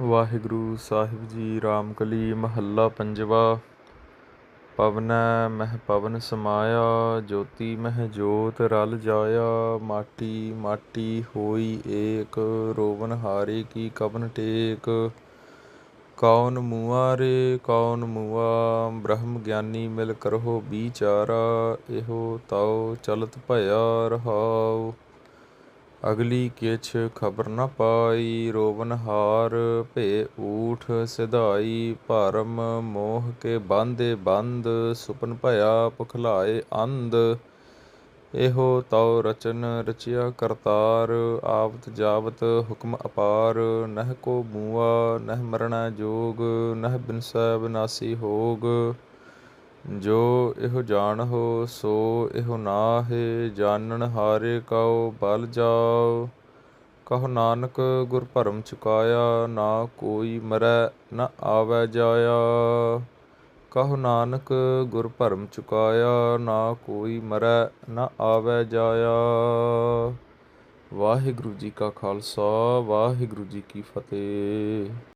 ਵਾਹਿਗੁਰੂ ਸਾਹਿਬ ਜੀ, ਰਾਮਕਲੀ ਮਹੱਲਾ ਪੰਜਵਾ। ਪਵਨ ਮਹਿ ਪਵਨ ਸਮਾਇਆ, ਜੋਤੀ ਮਹਿ ਜੋਤ ਰਲ ਜਾਇਆ। ਮਾਟੀ ਮਾਟੀ ਹੋਈ ਏਕ, ਰੋਵਨ ਹਾਰੇ ਕੀ ਕਵਨ ਟੇਕ। ਕੌਣ ਮੂਆ ਰੇ ਕੌਣ ਮੂਆ, ਬ੍ਰਹਮ ਗਿਆਨੀ ਮਿਲ ਕਰਹੁ ਵਿਚਾਰਾ ਇਹੋ ਤਉ ਚਲਤ ਭਇਆ ਰਹਾਉ। ਅਗਲੀ ਕਿਛ ਖਬਰ ਨ ਪਾਈ, ਰੋਵਨ ਹਾਰ, ਭੇ ਊਠ, ਸਿਧਾਈ, ਭਰਮ, ਮੋਹ ਕੇ ਬਾਂਧੇ ਬੰਦ, ਸੁਪਨ ਭਇਆ ਪੁਖਲਾਏ ਅੰਧ। ਇਹੋ ਤਉ ਰਚਨ, ਰਚਿਆ ਕਰਤਾਰ, ਆਵਤ ਜਾਵਤ ਹੁਕਮ ਅਪਾਰ। ਨਹਿ ਕੋ ਬੂਆ ਨਹਿ ਮਰਣਾ ਜੋਗ, ਨਹਿ ਬਿਨਸੈ ਬਿਨਾਸੀ ਹੋਗ। ਜੋ ਇਹੋ ਜਾਣ ਹੋ ਸੋ ਇਹੋ ਨਾਹਿ, ਜਾਣਨ ਹਾਰੇ ਕਉ, ਬਲ ਜਾਉ। ਕਹੋ ਨਾਨਕ, ਗੁਰ ਭਰਮ ਚੁਕਾਇਆ, ਨਾ ਕੋਈ ਮਰੈ, ਨਾ ਆਵੈ ਜਾਇਆ। ਕਹੋ ਨਾਨਕ, ਗੁਰ ਭਰਮ ਚੁਕਾਇਆ, ਨਾ ਕੋਈ ਮਰੈ, ਨਾ ਆਵੈ ਜਾਇਆ। ਵਾਹਿਗੁਰੂ ਜੀ ਕਾ ਖਾਲਸਾ, ਵਾਹਿਗੁਰੂ ਜੀ ਕੀ ਫਤਿਹ।